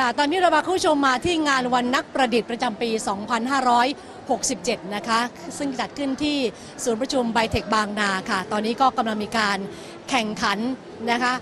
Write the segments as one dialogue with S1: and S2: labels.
S1: ค่ะ ตอนนี้เราพาคุณผู้ชมมาที่งานวันนักประดิษฐ์ประจำปี 2567 นะคะ ซึ่งจัดขึ้นที่ศูนย์ประชุมไบเทคบางนาค่ะ ตอนนี้ก็กำลังมีการแข่งขันนะคะ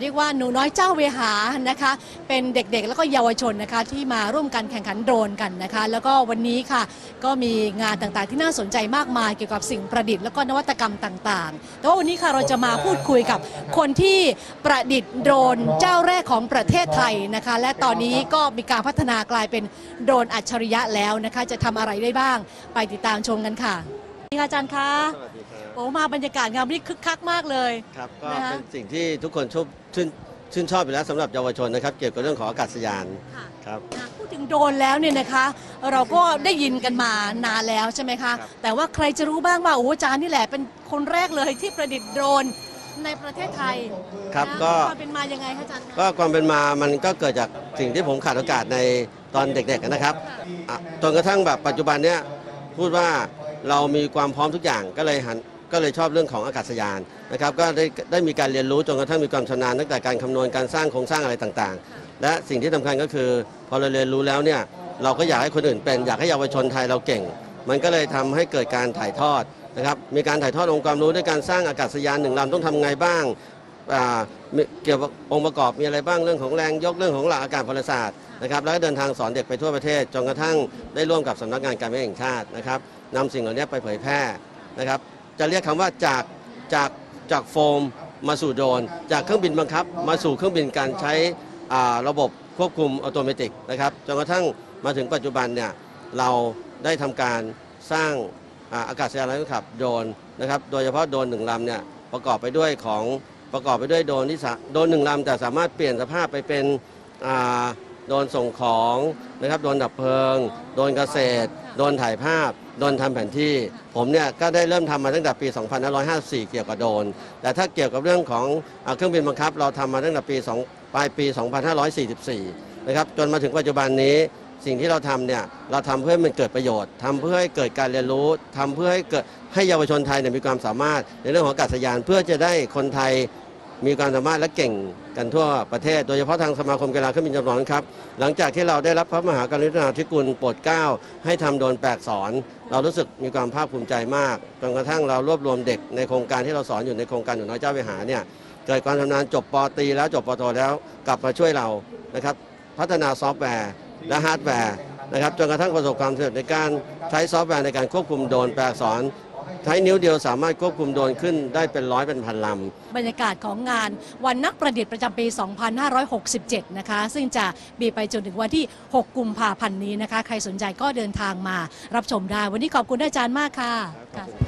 S1: เรียกว่าหนูน้อยเจ้าเวหานะคะ เป็นเด็กๆ แล้วก็เยาวชนนะคะที่มาร่วมกันแข่งขันโดรนกันนะคะ แล้วก็วันนี้ค่ะก็มีงานต่างๆ ที่น่าสนใจมากมายเกี่ยวกับสิ่งประดิษฐ์แล้วก็นวัตกรรมต่างๆ แต่ว่าวันนี้ค่ะเราจะมาพูดคุยกับคนที่ประดิษฐ์โดรนเจ้าแรกของประเทศไทยนะคะ และตอนนี้ก็มีการพัฒนากลายเป็นโดรนอัจฉริยะแล้วนะคะ จะทำอะไรได้บ้าง ไปติดตามชมกันค่ะนี่ค่ะอาจารย์คะ อ้มาบรรยากาศงานวันนี้คึกคักมากเลย
S2: ครับก็
S1: นะคะ
S2: เป็นสิ่งที่ทุกคนชอบชื่นชื่นชอบอยู่แล้วสำหรับเยาวชนนะครับ เกี่ยวกับเรื่องของอากาศยาน
S1: ค่ะ
S2: ครับ
S1: พูดถึงโดรนแล้วเนี่ยนะคะ เราก็ได้ยินกันมานานแล้วใช่ไหมคะ
S2: ครับ
S1: แต่ว่าใครจะรู้บ้างว่าโอ้อาจารย์นี่แหละเป็นคนแรกเลยที่ประดิษฐ์โดรนในประเทศไทย
S2: ครับ
S1: นะ
S2: ก็
S1: ความเป็นมายังไงคะอาจารย์คะ
S2: ก็ความเป็นมามันก็เกิดจากสิ่งที่ผมขาดโอกาสในตอนเด็กๆนะครับอะจนกระทั่งแบบปัจจุบันเนี้ยพูดว่าเรามีความพร้อมทุกอย่างก็เลยหัน ก็เลยชอบเรื่องของอากาศยานนะครับก็ได้ได้มีการเรียนรู้จนกระทั่งมีความชำนาญตั้งแต่การคำนวณการสร้างโครงสร้างอะไรต่างๆ และสิ่งที่สำคัญก็คือพอเราเรียนรู้แล้วเนี่ยเราก็อยากให้คนอื่นเป็นอยากให้เยาวชนไทยเราเก่ง มันก็เลยทำให้เกิดการถ่ายทอดนะครับมีการถ่ายทอดองค์ความรู้ด้วยการสร้างอากาศยานหนึ่งลำต้องทำไงบ้างอ่ามีเกี่ยวกับองค์ประกอบมีอะไรบ้างเรื่องของแรงยกเรื่องของหลักอากาศพลศาสตร์นะครับแล้วก็เดินทางสอนเด็กไปทั่วประเทศจนกระทั่งได้ร่วมกับสำนักงานการแพทย์แห่งชาตินะครับนำสิ่งเหล่านี้ไปเผยแพร่นะครับ จะเรียกคำว่าจากจากจากโฟมมาสู่โดรนจากเครื่องบินบังคับ มาสู่เครื่องบินการใช้ระบบควบคุมอัตโนมัตินะครับจนกระทั่งมาถึงปัจจุบันเนี่ยเราได้ทำการสร้างอาอากาศยานไร้คนขับโดรนนะครับโดยเฉพาะโดรนหนึ่งลำเนี่ยประกอบไปด้วยของประกอบไปด้วยโดรนที่โดรนหนึ่งลำแต่สามารถเปลี่ยนสภาพไปเป็นอ โดนส่งของนะครับโดนดับเพลิง โดนเกษตร โดนถ่ายภาพ โดนทำแผนที่ ผมเนี่ยก็ได้เริ่มทำมาตั้งแต่ปี 2554 เกี่ยวกับโดน แต่ถ้าเกี่ยวกับเรื่องของเครื่องบินบังคับ เราทำมาตั้งแต่ปี2ปลายปี 2544 นะครับจนมาถึงปัจจุบันนี้สิ่งที่เราทำเนี่ยเราทำเพื่อให้มันเกิดประโยชน์ทำเพื่อให้เกิดการเรียนรู้ทำเพื่อให้เกิดให้เยาวชนไทยเนี่ยมีความสามารถในเรื่องของอากาศยานเพื่อจะได้คนไทย มีความสามารถและเก่งกันทั่วประเทศ โดยเฉพาะทางสมาคมกีฬาเครื่องบินจำลองครับ หลังจากที่เราได้รับพระมหากรุณาธิคุณโปรดเกล้าให้ทำโดนแปลกสอน เรารู้สึกมีความภาคภูมิใจมากจนกระทั่งเรารวบรวมเด็กในโครงการที่เราสอนอยู่ในโครงการหนูน้อยเจ้าวิหารเนี่ยเกิดความชำนาญจบปอตีแล้วจบปอโทแล้วกลับมาช่วยเรานะครับพัฒนาซอฟต์แวร์และฮาร์ดแวร์นะครับจนกระทั่งประสบความสำเร็จในการใช้ซอฟต์แวร์ในการควบคุมโดนแปลอักษร ใช้นิ้วเดียวสามารถควบคุมโดรนขึ้นได้เป็นร้อยเป็นพันลำ
S1: บรรยากาศของงานวันนักประดิษฐ์ประจำปี 2567 นะคะ ซึ่งจะมีไปจนถึงวันที่ 6 กุมภาพันธ์นี้นะคะ ใครสนใจก็เดินทางมารับชมได้ วันนี้ขอบคุณอาจารย์มากค่ะ
S2: ครับขอบคุณ
S1: ค่ะ